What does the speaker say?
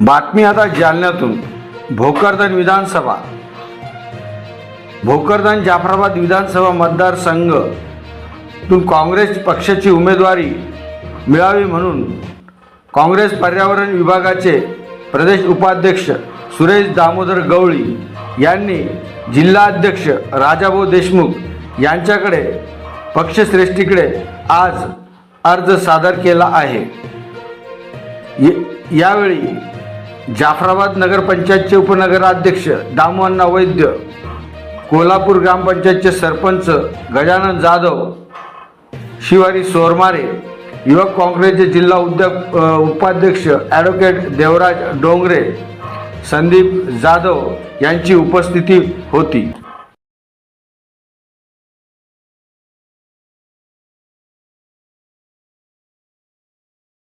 बातमी आता जालन्यातून. भोकरदन विधानसभा. भोकरदन जाफराबाद विधानसभा मतदारसंघ तून काँग्रेस पक्षाची उमेदवारी मिळावी म्हणून काँग्रेस पर्यावरण विभागाचे प्रदेश उपाध्यक्ष सुरेश दामोदर गवळी यांनी जिल्हाध्यक्ष राजाभाऊ देशमुख यांच्याकडे पक्षश्रेष्ठीकडे आज अर्ज सादर केला आहे. यावेळी जाफराबाद नगरपंचायतचे उपनगराध्यक्ष दामोअण्णा वैद्य कोल्हापूर ग्रामपंचायतचे सरपंच गजानन जाधव शिवारी सोरमारे युवक काँग्रेसचे जिल्हा उद्योग उपाध्यक्ष ॲडव्होकेट देवराज डोंगरे संदीप जाधव यांची उपस्थिती होती.